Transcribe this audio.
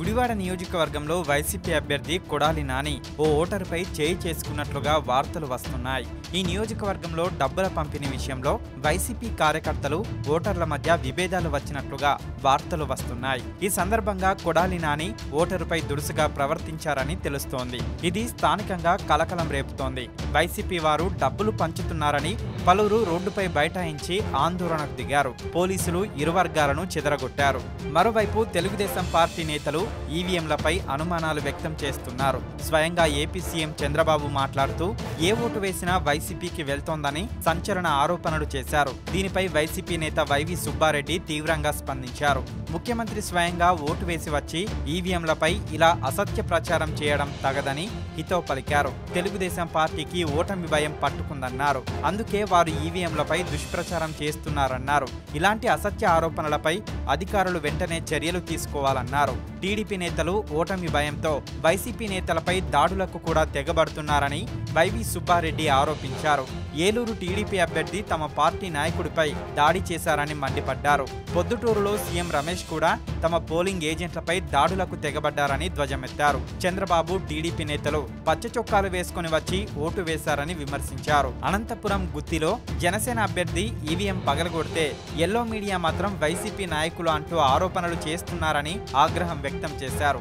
గుడివాడ నియోజకవర్గంలో వైసీపీ అభ్యర్థి కొడాలి నాని ఓ ఓటరుపై చేయి చేసుకున్నట్లుగా వార్తలు వస్తున్నాయి. ఈ నియోజకవర్గంలో డబ్బుల పంపిణీ విషయంలో వైసీపీ కార్యకర్తలు ఓటర్ల మధ్య విభేదాలు వచ్చినట్లుగా వార్తలు వస్తున్నాయి. ఈ సందర్భంగా కొడాలి నాని ఓటరుపై దురుసుగా ప్రవర్తించారని తెలుస్తోంది. ఇది స్థానికంగా కలకలం రేపుతోంది. వైసీపీ వారు డబ్బులు పంచుతున్నారని పలువురు రోడ్డుపై బైఠాయించి ఆందోళనకు దిగారు. పోలీసులు ఇరు వర్గాలను చెదరగొట్టారు. మరోవైపు తెలుగుదేశం పార్టీ నేతలు ఈవీఎంలపై అనుమానాలు వ్యక్తం చేస్తున్నారు. స్వయంగా ఏపీ సీఎం చంద్రబాబు మాట్లాడుతూ ఏ ఓటు వేసినా వైసీపీకి వెళ్తోందని సంచలన ఆరోపణలు చేశారు. దీనిపై వైసీపీ నేత వైవి సుబ్బారెడ్డి తీవ్రంగా స్పందించారు. ముఖ్యమంత్రి స్వయంగా ఓటు వేసి వచ్చి ఈవీఎంలపై ఇలా అసత్య ప్రచారం చేయడం తగదని హితో పలికారు. తెలుగుదేశం పార్టీకి ఓటమి భయం పట్టుకుందన్నారు. అందుకే వారు ఈవీఎంలపై దుష్ప్రచారం చేస్తున్నారన్నారు. ఇలాంటి అసత్య ఆరోపణలపై అధికారులు వెంటనే చర్యలు తీసుకోవాలన్నారు. టీడీపీ నేతలు ఓటమి భయంతో వైసీపీ నేతలపై దాడులకు కూడా తెగబడుతున్నారని వైవి సుబ్బారెడ్డి ఆరోపించారు. ఏలూరు టీడీపీ అభ్యర్థి తమ పార్టీ నాయకుడిపై దాడి చేశారని మండిపడ్డారు. పొద్దుటూరులో సీఎం రమేష్ కూడా తమ పోలింగ్ ఏజెంట్లపై దాడులకు తెగబడ్డారని ధ్వజమెత్తారు. చంద్రబాబు టీడీపీ నేతలు పచ్చ చొక్కాలు వేసుకుని వచ్చి ఓటు వేశారని విమర్శించారు. అనంతపురం గుత్తిలో జనసేన అభ్యర్థి ఈవీఎం పగలగొడితే ఎల్లో మీడియా మాత్రం వైసీపీ నాయకులు అంటూ ఆరోపణలు చేస్తున్నారని ఆగ్రహం వ్యక్తం చేశారు.